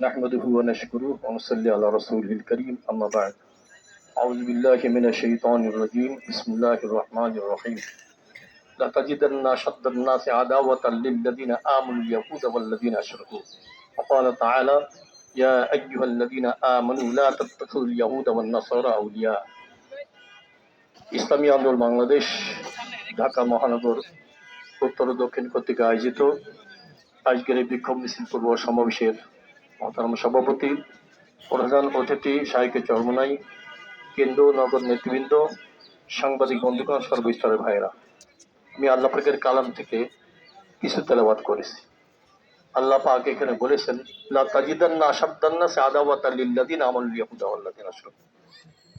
نحمده ونشكره ونصلي على رسوله الكريم أما بعد أعوذ بالله من الشيطان الرجيم بسم الله الرحمن الرحيم لتجدن أشد الناس عداوة للذين آمنوا اليهود والذين أشركوا وقال تعالى يا أيها الذين آمنوا لا تتخذوا اليهود والنصارى أولياء ইসলামী আন্দোলন বাংলাদেশ ঢাকা মহানগর উত্তর ও দক্ষিণ কর্তৃক আয়োজিত আজকের এই বিক্ষোভ মিছিল পূর্ব সমাবেশের মহতারাম সভাপতি, প্রধান অতিথি সাহিকে চরমনাই কেন্দ্র নগর নেতৃবৃন্দ, সাংবাদিক বন্ধুগণ, সর্বস্তরের ভাইয়েরা। আমি আল্লাহ পাকের কালাম থেকে কিছু তেলাবাদ করেছি। আল্লাহ পাক এখানে বলেছেন, লা তাজিদান্না আশাদ্দান্না সাদাওয়াত লিল্লাযিনা আমানু ইয়াহুদা ওয়াল্লাযিনা আশরাকু।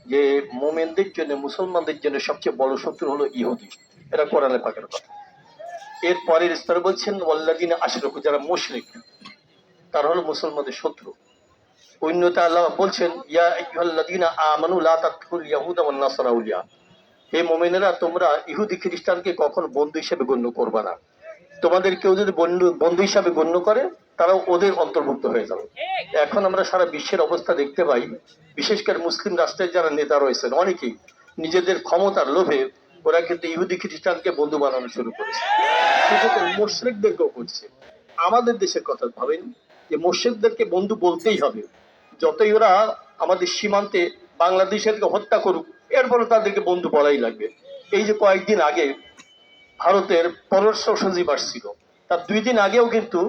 যে মোমেনদের জন্য, মুসলমানদের জন্য সবচেয়ে বড় শত্রু হলো ইহুদি। এটা কোরআনে পাকের কথা। এর পরের স্তরে বলছেন ওয়াল্লাদিন আশরকু, যারা মুশরিক। তারা হলো মুসলমানদের শত্রু। আল্লাহ বলছেন, ইয়া আমানু ইয়াহুদা ওয়ান হে তোমরা ইহুদি খ্রিস্টানকে কখনো বন্ধু হিসেবে গণ্য না। তোমাদের কেউ যদি বন্ধু বন্ধু হিসাবে গণ্য করে, তারাও ওদের অন্তর্ভুক্ত হয়ে যাবে। এখন আমরা সারা বিশ্বের অবস্থা দেখতে পাই, বিশেষ করে মুসলিম রাষ্ট্রের যারা নেতা রয়েছেন, অনেকেই নিজেদের ক্ষমতার লোভে ওরা কিন্তু ইহুদি খ্রিস্টানকে বন্ধু বানানো শুরু করেছে। মোশ্রেকদেরকেও করছে আমাদের দেশের কথা ভাবেন যে মোর্শেকদেরকে বন্ধু বলতেই হবে। যতই ওরা আমাদের সীমান্তে বাংলাদেশেরকে হত্যা করুক এরপরে তাদেরকে বন্ধু বলাই লাগবে। এই যে কয়েকদিন আগে ভারতের পররাষ্ট্র সচিব আসছিল তার দুই দিন আগেও কিন্তু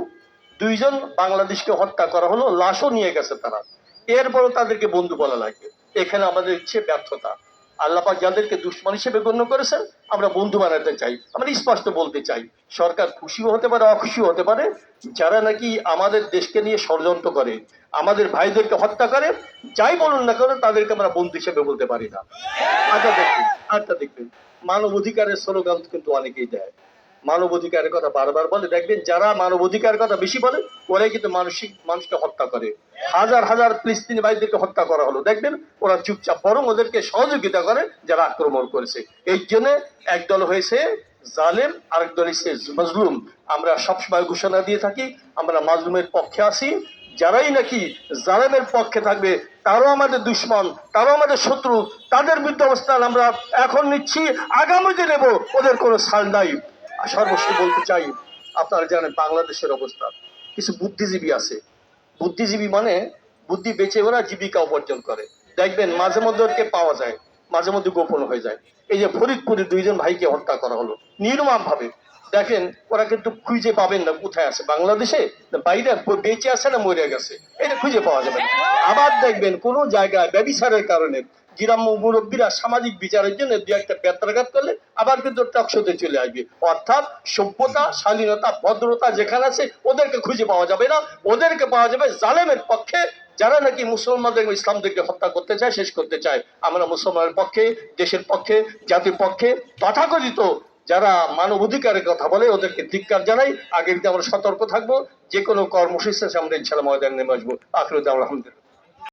দুইজন বাংলাদেশকে হত্যা করা হলো, লাশও নিয়ে গেছে তারা। এরপরও তাদেরকে বন্ধু বলা লাগবে। এখানে আমাদের ইচ্ছে ব্যর্থতা। আল্লাপাক যাদেরকে দুশ্মন হিসেবে গণ্য করেছেন, আমরা বন্ধু বানাতে চাই, আমরা স্পষ্ট বলতে চাই, সরকার খুশিও হতে পারে, অখুশিও হতে পারে, যারা নাকি আমাদের দেশকে নিয়ে ষড়যন্ত্র করে, আমাদের ভাইদেরকে হত্যা করে, যাই বলুন না কেন, তাদেরকে আমরা বন্ধু হিসেবে বলতে পারি না। আচ্ছা দেখবেন আচ্ছা দেখবেন মানব অধিকারের স্লোগান কিন্তু অনেকেই দেয়। মানব অধিকারের কথা বারবার বলে, দেখবেন যারা মানব অধিকারের কথা বেশি বলে, ওরাই কিন্তু মানসিক, মানুষকে হত্যা করে। হাজার হাজার ফিলিস্তিনি ভাইদেরকে হত্যা করা হলো। দেখবেন ওরা চুপচাপ, বরং ওদেরকে সহযোগিতা করে যারা আক্রমণ করেছে। এই জন্য একদল হয়েছে জালেম আরেক দল হয়েছে মজলুম। আমরা সবসময় ঘোষণা দিয়ে থাকি, আমরা মাজলুমের পক্ষে আসি যারাই নাকি জালেমের পক্ষে থাকবে, তারাও আমাদের দুশ্মন, তারাও আমাদের শত্রু, তাদের বিরুদ্ধে অবস্থান আমরা এখন নিচ্ছি আগামীতে নেব ওদের কোনো সাল নাই। সর্বশেষ বলতে চাই, আপনারা জানেন বাংলাদেশের অবস্থা। কিছু বুদ্ধিজীবী আছে। বুদ্ধিজীবী মানে বুদ্ধি বেঁচে ওরা জীবিকা উপার্জন করে। দেখবেন মাঝে মধ্যে ওকে পাওয়া যায়, মাঝে মধ্যে গোপন হয়ে যায়। এই যে ফরিদপুরে দুইজন ভাইকে হত্যা করা হলো নির্মম ভাবে দেখেন, ওরা কিন্তু খুঁজে পাবেন না কোথায় আছে, বাংলাদেশে? বাইরে বেঁচে আছে না মরে গেছে? এটা খুঁজে পাওয়া যাবে আবার দেখবেন কোন জায়গায় ব্যবিচারের কারণে গ্রাম্য মুরব্বীরা সামাজিক বিচারের জন্য দু একটা ব্যত্রাঘাত করলে আবার কিন্তু টকশোতে চলে আসবে। অর্থাৎ সভ্যতা শালীনতা ভদ্রতা যেখানে আছে, ওদেরকে খুঁজে পাওয়া যাবে না। ওদেরকে পাওয়া যাবে জালেমের পক্ষে। যারা নাকি মুসলমানদের ইসলামদেরকে হত্যা করতে চায়, শেষ করতে চায়। আমরা মুসলমানের পক্ষে, দেশের পক্ষে, জাতির পক্ষে তথাকথিত যারা মানবাধিকারের কথা বলে, ওদেরকে ধিক্কার জানাই। আগে আমরা সতর্ক থাকব যে কোনো কর্মসূচি আমরা ইনশাল্লাহ ময়দানে নেমে আসব। আখরুদ্দাম আলহামদুলিল্লাহ।